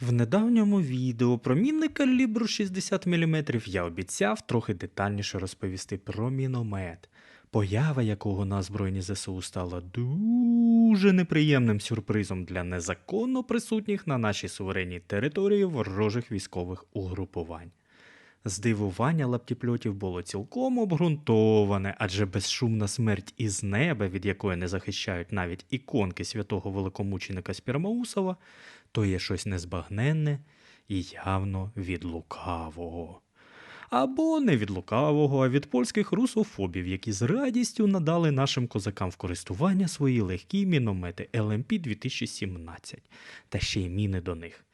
В недавньому відео про міни калібру 60 мм я обіцяв трохи детальніше розповісти про міномет, поява якого на Збройні ЗСУ стала дуже неприємним сюрпризом для незаконно присутніх на нашій суверенній території ворожих військових угрупувань. Здивування лаптіпльотів було цілком обґрунтоване, адже безшумна смерть із неба, від якої не захищають навіть іконки святого великомученика Спірмаусова, то є щось незбагненне і явно від лукавого. Або не від лукавого, а від польських русофобів, які з радістю надали нашим козакам в користування свої легкі міномети LMP 2017 та ще й міни до них.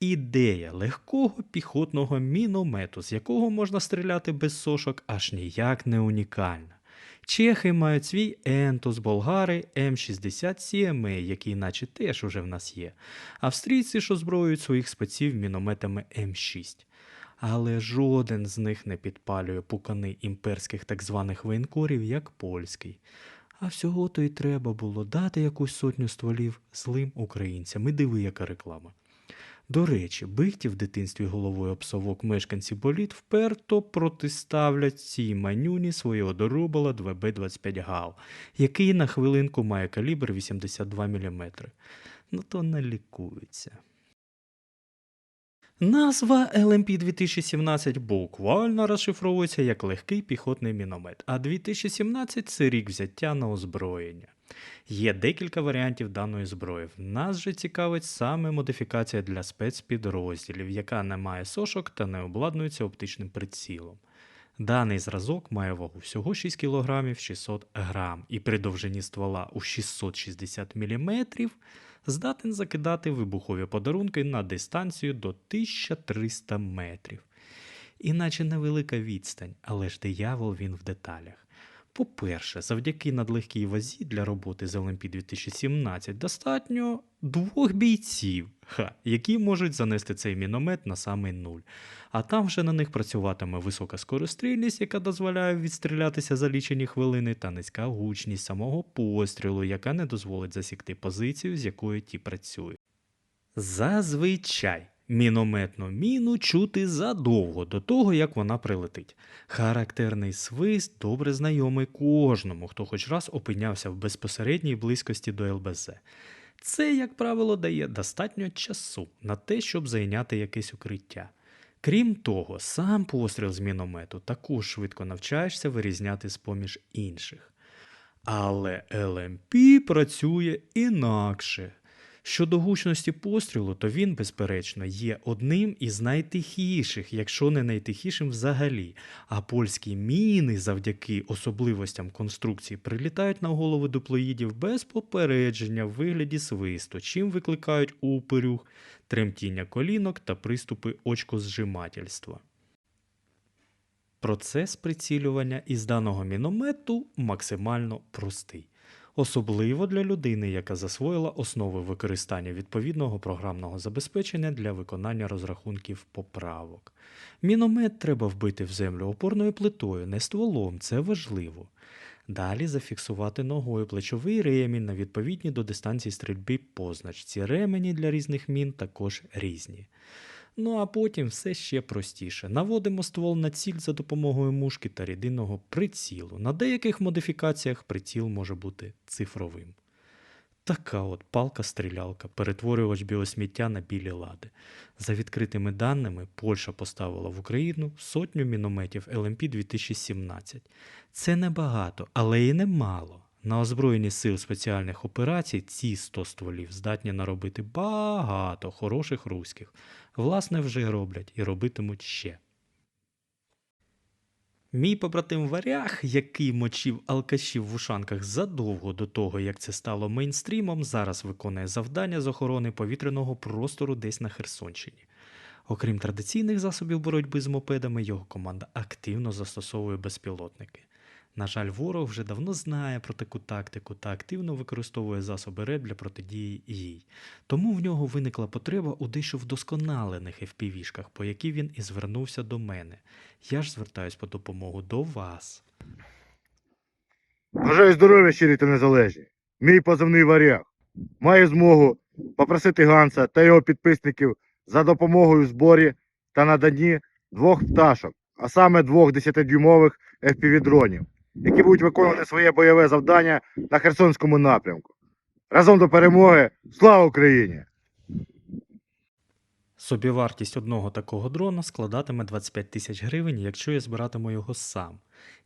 Ідея легкого піхотного міномету, з якого можна стріляти без сошок, аж ніяк не унікальна. Чехи мають свій Ентос, болгари М60 CMA, який наче теж уже в нас є. Австрійці ж озброюють своїх спеців мінометами М6. Але жоден з них не підпалює пукани імперських так званих воєнкорів, як польський. А всього то й треба було дати якусь сотню стволів злим українцям. І диви, яка реклама. До речі, бихті в дитинстві головою об совок мешканці боліт вперто протиставлять цій манюні свого доробола 2Б-25 ГАУ, який на хвилинку має калібр 82 мм. Ну то налікується. Назва LMP 2017 буквально розшифровується як легкий піхотний міномет, а 2017 це рік взяття на озброєння. Є декілька варіантів даної зброї. Нас же цікавить саме модифікація для спецпідрозділів, яка не має сошок та не обладнується оптичним прицілом. Даний зразок має вагу всього 6 кг 600 г і при довжині ствола у 660 мм здатен закидати вибухові подарунки на дистанцію до 1300 метрів. Іначе невелика відстань, але ж диявол він в деталях. По-перше, завдяки надлегкій вазі для роботи з LMP 2017 достатньо двох бійців, ха, які можуть занести цей міномет на самий нуль. А там вже на них працюватиме висока скорострільність, яка дозволяє відстрілятися за лічені хвилини, та низька гучність самого пострілу, яка не дозволить засікти позицію, з якою ті працюють. Зазвичай мінометну міну чути задовго до того, як вона прилетить. Характерний свист добре знайомий кожному, хто хоч раз опинявся в безпосередній близькості до ЛБЗ. Це, як правило, дає достатньо часу на те, щоб зайняти якесь укриття. Крім того, сам постріл з міномету також швидко навчаєшся вирізняти з-поміж інших. Але LMP працює інакше. Щодо гучності пострілу, то він, безперечно, є одним із найтихіших, якщо не найтихішим взагалі. А польські міни завдяки особливостям конструкції прилітають на голови дуплоїдів без попередження в вигляді свисту, чим викликають упирюх, тремтіння колінок та приступи очкозжимательства. Процес прицілювання із даного міномету максимально простий особливо для людини, яка засвоїла основи використання відповідного програмного забезпечення для виконання розрахунків поправок. Міномет треба вбити в землю опорною плитою, не стволом, це важливо. Далі зафіксувати ногою плечовий ремінь на відповідній до дистанції стрільби позначці. Ремені для різних мін також різні. Ну а потім все ще простіше. Наводимо ствол на ціль за допомогою мушки та рідинного прицілу. На деяких модифікаціях приціл може бути цифровим. Така от палка-стрілялка, перетворювач біосміття на білі лади. За відкритими даними, Польща поставила в Україну сотню мінометів LMP 2017. Це небагато, але і немало. На озброєнні сил спеціальних операцій ці 100 стволів здатні наробити багато хороших руських. Власне, вже роблять і робитимуть ще. Мій побратим Варяг, який мочив алкашів в ушанках задовго до того, як це стало мейнстрімом, зараз виконує завдання з охорони повітряного простору десь на Херсонщині. Окрім традиційних засобів боротьби з мопедами, його команда активно застосовує безпілотники. На жаль, ворог вже давно знає про таку тактику та активно використовує засоби РЕД для протидії їй. Тому в нього виникла потреба у дещо вдосконалених FPV-шках, по які він і звернувся до мене. Я ж звертаюсь по допомогу до вас. Бажаю здоров'я щирі та незалежні. Мій позивний варяг. Має змогу попросити Ганса та його підписників за допомогою в зборі та наданні двох пташок, а саме двох 10-дюймових FPV-дронів, які будуть виконувати своє бойове завдання на Херсонському напрямку. Разом до перемоги! Слава Україні! Собівартість одного такого дрона складатиме 25 тисяч гривень, якщо я збиратиму його сам.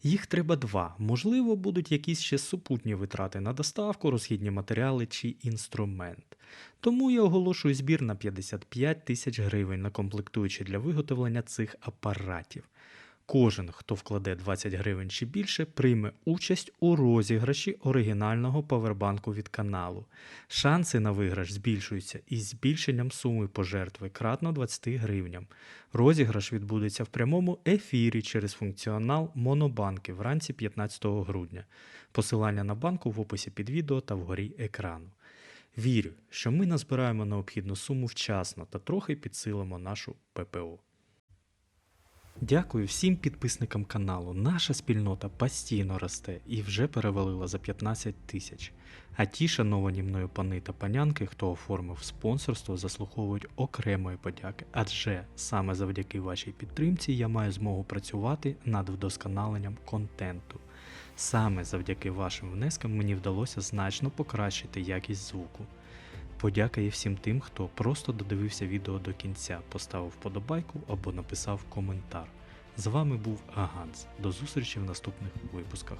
Їх треба два. Можливо, будуть якісь ще супутні витрати на доставку, розхідні матеріали чи інструмент. Тому я оголошую збір на 55 тисяч гривень на комплектуючі для виготовлення цих апаратів. Кожен, хто вкладе 20 гривень чи більше, прийме участь у розіграші оригінального павербанку від каналу. Шанси на виграш збільшуються із збільшенням суми пожертви кратно 20 гривням. Розіграш відбудеться в прямому ефірі через функціонал Монобанки вранці 15 грудня. Посилання на банку в описі під відео та вгорі екрану. Вірю, що ми назбираємо необхідну суму вчасно та трохи підсилимо нашу ППО. Дякую всім підписникам каналу. Наша спільнота постійно росте і вже перевалила за 15 тисяч. А ті шановані мною пани та панянки, хто оформив спонсорство, заслуговують окремої подяки, адже саме завдяки вашій підтримці я маю змогу працювати над вдосконаленням контенту. Саме завдяки вашим внескам мені вдалося значно покращити якість звуку. Подяка є всім тим, хто просто додивився відео до кінця, поставив вподобайку або написав коментар. З вами був Аганс. До зустрічі в наступних випусках.